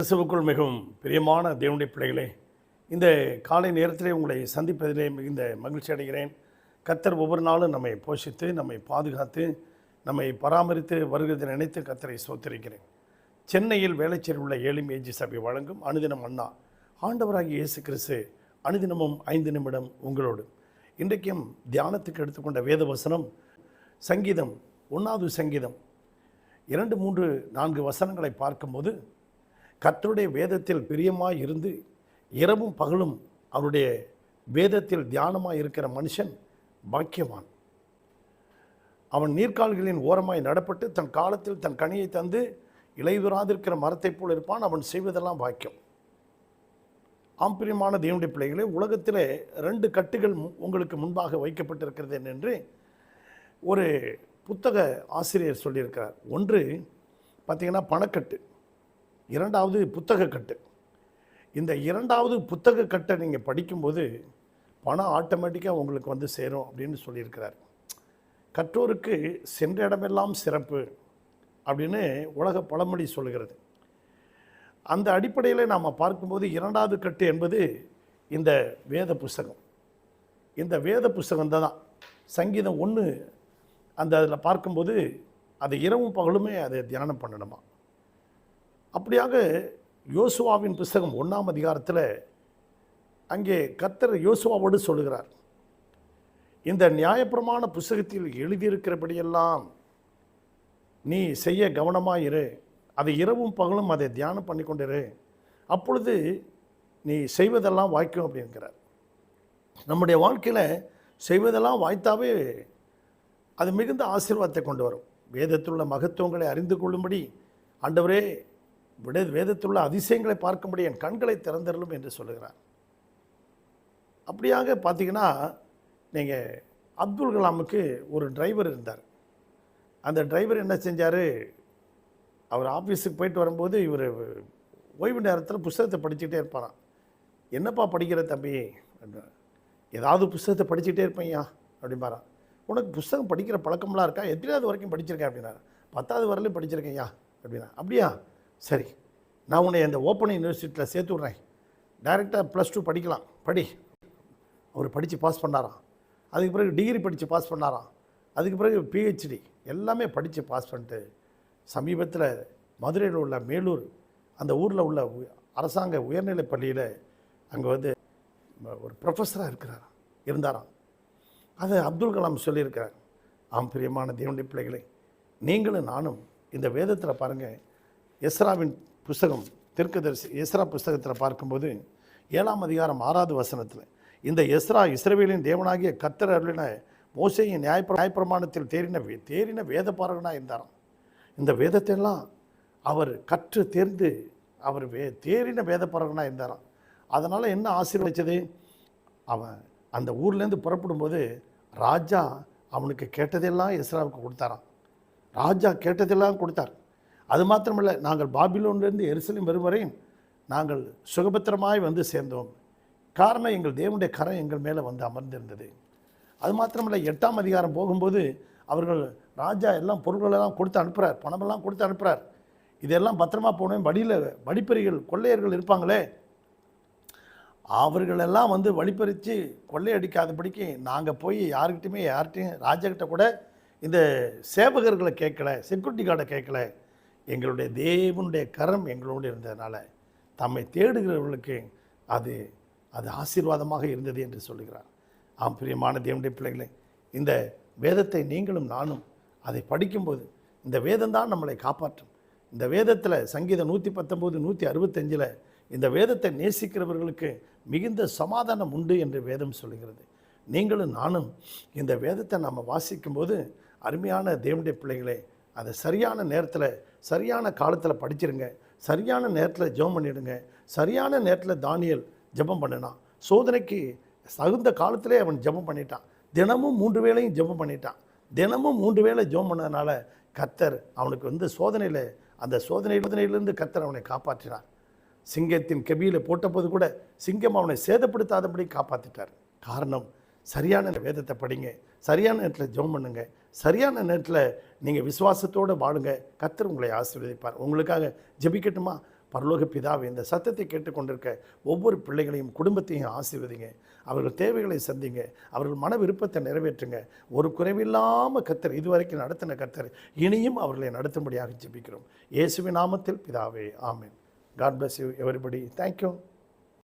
கிறிஸ்துவுக்குள் மிகவும் பிரியமான தேவனுடைய பிள்ளைகளே இந்த காலை நேரத்திலே உங்களை சந்திப்பதிலே மிகுந்த மகிழ்ச்சி அடைகிறேன். கத்தர் ஒவ்வொரு நாளும் நம்மை போஷித்து நம்மை பாதுகாத்து நம்மை பராமரித்து வருகிறதை நினைத்து கத்தரை சோத்தரிக்கிறேன் சென்னையில் வேலைச்சேர் உள்ள ஏழும் ஏஜி சபை வழங்கும் அனுதினம் அண்ணா ஆண்டவராகிய இயேசு கிறிஸ்து அனுதினமும் ஐந்து நிமிடம் உங்களோடு. இன்றைக்கும் தியானத்துக்கு எடுத்துக்கொண்ட வேத வசனம் சங்கீதம் ஒன்றாவது சங்கீதம் இரண்டு மூன்று நான்கு வசனங்களை பார்க்கும்போது கத்தருடைய வேதத்தில் பிரியமாக இருந்து இரவும் பகலும் அவருடைய வேதத்தில் தியானமாக இருக்கிற மனுஷன் பாக்கியவான். அவன் நீர்க்கால்களின் ஓரமாய் நடப்பட்டு தன் காலத்தில் தன் கனியை தந்து இளைவராதிருக்கிற மரத்தைப் போல் இருப்பான் அவன் செய்வதெல்லாம் பாக்கியம். ஆம்பிரியமான தேவனுடைய பிள்ளைகளே உலகத்திலே ரெண்டு கட்டுகள் உங்களுக்கு முன்பாக வைக்கப்பட்டிருக்கிறது என்று ஒரு புத்தக ஆசிரியர் சொல்லியிருக்கிறார். ஒன்று பார்த்தீங்கன்னா பணக்கட்டு. இரண்டாவது புத்தக கட்டு இந்த இரண்டாவது புத்தக கட்டை நீங்கள் படிக்கும்போது பணம் ஆட்டோமேட்டிக்காக உங்களுக்கு வந்து சேரும் அப்படின்னு சொல்லியிருக்கிறார். கற்றோருக்கு சென்ற இடமெல்லாம் சிறப்பு அப்படின்னு உலக பழமொழி சொல்கிறது அந்த அடிப்படையில் நாம் பார்க்கும்போது இரண்டாவது கட்டு என்பது இந்த வேத புஸ்தகம். இந்த வேத புஸ்தகம் தான். சங்கீதம் ஒன்று அந்த அதில் பார்க்கும்போது அது இரவும் பகலுமே அதை தியானம் பண்ணணுமா? அப்படியாக யோசுவாவின் புஸ்தகம் ஒன்றாம் அதிகாரத்தில் அங்கே கத்தர் யோசுவாவோடு சொல்லுகிறார். இந்த நியாயப்பிரமாண புஸ்தகத்தில் எழுதியிருக்கிறபடியெல்லாம் நீ செய்ய கவனமாயிரு அதை இரவும் பகலும் அதை தியானம் பண்ணி கொண்டிரு அப்பொழுது நீ செய்வதெல்லாம் வாய்க்கும் அப்படிங்கிறார் நம்முடைய வாழ்க்கையில் செய்வதெல்லாம் வாய்த்தாவே அது மிகுந்த ஆசீர்வாதத்தை கொண்டு வரும். வேதத்தில் உள்ள மகத்துவங்களை அறிந்து கொள்ளும்படி ஆண்டவரே விட வேதத்தில் உள்ள அதிசயங்களை பார்க்கும்படி என் கண்களை திறந்திரலும் என்று சொல்லுகிறார். அப்படியாக பார்த்தீங்கன்னா நீங்கள் அப்துல் கலாமுக்கு ஒரு டிரைவர் இருந்தார். அந்த டிரைவர் என்ன செஞ்சார்? அவர் ஆஃபீஸுக்கு போயிட்டு வரும்போது இவர் ஓய்வு நேரத்தில் புஸ்தகத்தை படிச்சுக்கிட்டே இருப்பாராம். என்னப்பா படிக்கிற தம்பி? ஏதாவது புஸ்தகத்தை படிச்சுக்கிட்டே இருப்பையா அப்படிம்பாரான் உனக்கு புஸ்தகம் படிக்கிற பழக்கம்லாம் இருக்கா? எத்தனாவது வரைக்கும் படிச்சிருக்கேன் அப்படின்னா பத்தாவது வரலையும் படிச்சிருக்கேன்யா அப்படின்னா அப்படியா? சரி நான் உன்னை இந்த ஓப்பன் யூனிவர்சிட்டியில் சேர்த்து விட்றேன். டைரெக்டாக ப்ளஸ் டூ படிக்கலாம். படி. அவர் படித்து பாஸ் பண்ணாராம். அதுக்கு பிறகு டிகிரி படித்து பாஸ் பண்ணாராம். அதுக்கு பிறகு பிஹெச்டி எல்லாமே படித்து பாஸ் பண்ணிட்டு சமீபத்தில் மதுரையில் உள்ள மேலூர் அந்த ஊரில் உள்ள உ- அரசாங்க உயர்நிலைப் பள்ளியில் அங்கே வந்து ஒரு ப்ரொஃபஸராக இருக்கிறார் இருந்தாராம். அதை அப்துல் கலாம் சொல்லியிருக்கிறார். ஆம் பிரியமான தேவனுடைய பிள்ளைகளே நீங்களும் நானும் இந்த வேதத்தில் பாருங்கள் எஸ்ராவின் புஸ்தகம் தெற்குதரிசி எஸ்ரா புஸ்தகத்தில் பார்க்கும்போது ஏழாம் அதிகாரம் ஆறாவது வசனத்தில் இந்த எஸ்ரா இஸ்ரவேலின் தேவனாகிய கத்தர் அருளின மோசையின் நியாய நியாயப்பிரமாணத்தில் தேறின வே- தேறின வேத பாரகனாக இருந்தாராம். இந்த வேதத்தையெல்லாம் அவர் கற்று தேர்ந்து அவர் வே தேறின வேத பாரகனாக இருந்தாராம். அதனால் என்ன ஆசீர்வதிச்சது? அவன் அந்த ஊர்லேருந்து புறப்படும்போது ராஜா அவனுக்கு கேட்டதெல்லாம் எஸ்ராவுக்கு கொடுத்தாராம். ராஜா கேட்டதெல்லாம் கொடுத்தார். அது மாத்திரமல்ல நாங்கள் பாபிலோன்லேருந்து எருசலேம் வரும் வரையும் நாங்கள் சுகபத்திரமாய் வந்து சேர்ந்தோம். காரணம் எங்கள் தேவனுடைய கரம் எங்கள் மேலே வந்து அமர்ந்திருந்தது. அது மாத்திரமல்ல எட்டாம் அதிகாரம் போகும்போது அவர்கள் ராஜா எல்லாம் பொருள்களெல்லாம் கொடுத்து அனுப்புகிறார் பணமெல்லாம் கொடுத்து அனுப்புகிறார் இதெல்லாம் பத்திரமா போனேன் வழியில் வழிப்பறிகள் கொள்ளையர்கள் இருப்பாங்களே அவர்களெல்லாம் வந்து வழிப்பறித்து கொள்ளையடிக்காதபடிக்கு நாங்கள் போய் யாருக்கிட்டையுமே யார்கிட்டையும் ராஜாக்கிட்ட கூட இந்த சேவகர்களை கேட்கல செக்யூரிட்டி கார்டை கேட்கல. எங்களுடைய தேவனுடைய கரம் எங்களோடு இருந்ததுனால தம்மை தேடுகிறவர்களுக்கு அது அது ஆசீர்வாதமாக இருந்தது என்று சொல்லுகிறார். ஆம் பிரியமான தேவனுடைய பிள்ளைகளே இந்த வேதத்தை நீங்களும் நானும் அதை படிக்கும்போது இந்த வேதம் தான் நம்மளை காப்பாற்றும். இந்த வேதத்தில் சங்கீதம் நூற்றி பத்தொம்போது நூற்றி அறுபத்தஞ்சில் இந்த வேதத்தை நேசிக்கிறவர்களுக்கு மிகுந்த சமாதானம் உண்டு என்று வேதம் சொல்லுகிறது. நீங்களும் நானும் இந்த வேதத்தை நாம் வாசிக்கும்போது அருமையான தேவனுடைய பிள்ளைகளே அதை சரியான நேரத்தில் சரியான காலத்தில் படிச்சிருங்க சரியான நேரத்தில் ஜெபம் பண்ணிடுங்க சரியான நேரத்தில் தானியல் ஜெபம் பண்ணினான். சோதனைக்கு தகுந்த காலத்திலே அவன் ஜெபம் பண்ணிட்டான். தினமும் மூன்று வேளையும் ஜெபம் பண்ணிட்டான். தினமும் மூன்று வேளை ஜெபம் பண்ணதுனால கத்தர் அவனுக்கு வந்து சோதனையில் அந்த சோதனை சோதனையிலிருந்து கத்தர் அவனை காப்பாற்றினார். சிங்கத்தின் கெபியில் போட்டபோது கூட சிங்கம் அவனை சேதப்படுத்தாதபடி காப்பாற்றிட்டார் காரணம் சரியான வேதத்தை படிங்க சரியான நேரத்தில் ஜெபம் பண்ணுங்க சரியான நேரத்தில் நீங்கள் விசுவாசத்தோடு வாழுங்க. கத்தர் உங்களை ஆசீர்வதிப்பார். உங்களுக்காக ஜெபிக்கட்டுமா? பரலோக பிதாவை இந்த சத்தத்தை கேட்டுக்கொண்டிருக்க ஒவ்வொரு பிள்ளைகளையும் குடும்பத்தையும் ஆசீர்வதிங்க. அவர்கள் தேவைகளை சந்திங்க. அவர்கள் மன விருப்பத்தை நிறைவேற்றுங்க. ஒரு குறைவில்லாமல் கத்தர் இதுவரைக்கும் நடத்தின கத்தர் இனியும் அவர்களை நடத்தும்படியாக ஜெபிக்கிறோம். இயேசுவின் நாமத்தில் பிதாவே ஆமேன். God bless you everybody thank you